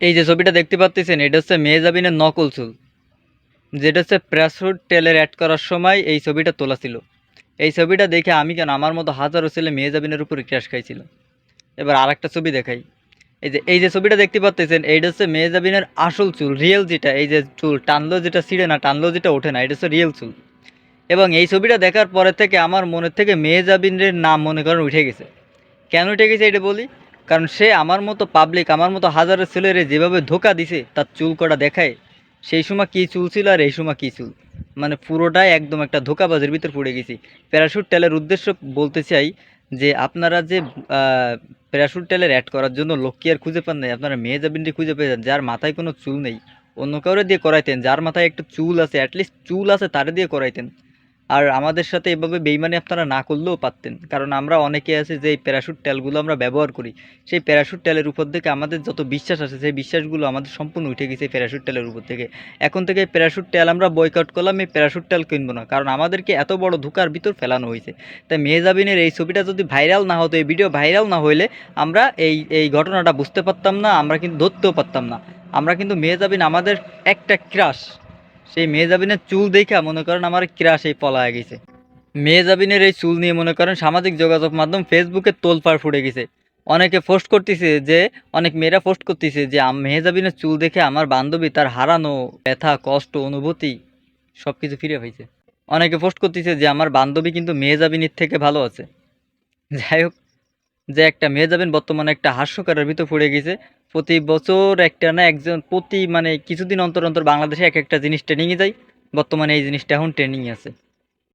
এই যে ছবিটা দেখতে পাচ্ছেন এটা হচ্ছে মেহজাবিনের নকল চুল। যেটা হচ্ছে প্রেসফুড টেলের অ্যাড করার সময় এই ছবিটা তোলা ছিল। এই ছবিটা দেখে আমি কেন আমার মতো হাজারো ছেলে মেহজাবিনের উপরে ক্র্যাশ খাইছিল। এবার আর একটা ছবি দেখাই। এই যে এই যে ছবিটা দেখতে পাচ্ছেন এইটা হচ্ছে মেহজাবিনের আসল চুল রিয়েল যেটা, এই যে চুল টানলো যেটা ছিঁড়ে না টানলো যেটা ওঠে না, এটা হচ্ছে রিয়েল চুল। এবং এই ছবিটা দেখার পরে থেকে আমার মনের থেকে মেহজাবিনের নাম মনে করেন উঠে গেছে। কেন উঠে গেছে এটা বলি? কারণ সে আমার মতো পাবলিক আমার মতো হাজারো ছেলেরে যেভাবে ধোকা দিছে, তার চুল কটা দেখায়, সেই সময় কী চুল ছিল আর এই সময় কী চুল? মানে পুরোটাই একদম একটা ধোকাবাজের ভিতর পড়ে গেছি। প্যারাশুট টেলের উদ্দেশ্য বলতে চাই যে, আপনারা যে প্যারাশুট টেলের অ্যাড করার জন্য লোক কি আর খুঁজে পান নাই? আপনারা মেয়ে যাবিনটি খুঁজে পেয়ে যান, যার মাথায় কোনো চুল নেই। অন্য কাউরে দিয়ে করাইতেন, যার মাথায় একটু চুল আছে অ্যাটলিস্ট চুল আছে তারে দিয়ে করাইতেন। আর আমাদের সাথে এভাবে বেইমানি আপনারা না করলেও পারতেন। কারণ আমরা অনেকে আছে যে প্যারাশুট তেলগুলো আমরা ব্যবহার করি। সেই প্যারাশুট তেলের উপর থেকে আমাদের যত বিশ্বাস আছে, সেই বিশ্বাসগুলো আমাদের সম্পূর্ণ উঠে গেছে প্যারাশুট তেলের উপর থেকে। এখন থেকে প্যারাশুট তেল আমরা বয়কট করলাম, এই প্যারাশুট তেল কিনবো না। কারণ আমাদেরকে এত বড় ধোকার ভিতর ফেলানো হয়েছে। তাই মেহজাবিনের এই ছবিটা যদি ভাইরাল না হতো, এই ভিডিও ভাইরাল না হইলে আমরা এই এই ঘটনাটা বুঝতে পারতাম না, আমরা কিন্তু ধরতেও পারতাম না। আমরা কিন্তু মেহজাবিন আমাদের একটা ক্রাশ সেই মেহজাবিনের চুল দেখা মনে করেন আমার ক্রাশ এই পলায় গেছে। মেহজাবিনের এই চুল নিয়ে মনে করেন সামাজিক যোগাযোগ মাধ্যম ফেসবুকে তোলপাড় ফুটে গেছে। অনেকে পোস্ট করতেছে যে, অনেক মেয়েরা পোস্ট করতেছে যে মেহজাবিনের চুল দেখে আমার বান্ধবী তার হারানো ব্যথা, কষ্ট, অনুভূতি সব কিছু ফিরে পাইছে অনেকে পোস্ট করতেছে যে, আমার বান্ধবী কিন্তু মেহজাবিনের থেকে ভালো আছে। যাই হোক যে একটা মেয়ে যাবেন, বর্তমানে একটা হাস্যকারের ভিতর পড়ে গেছে। প্রতি বছর একটা না একজন, প্রতি মানে কিছুদিন অন্তর অন্তর বাংলাদেশে এক একটা জিনিস ট্রেনিংয়ে যায়। বর্তমানে এই জিনিসটা এখন ট্রেনিংয়ে আছে।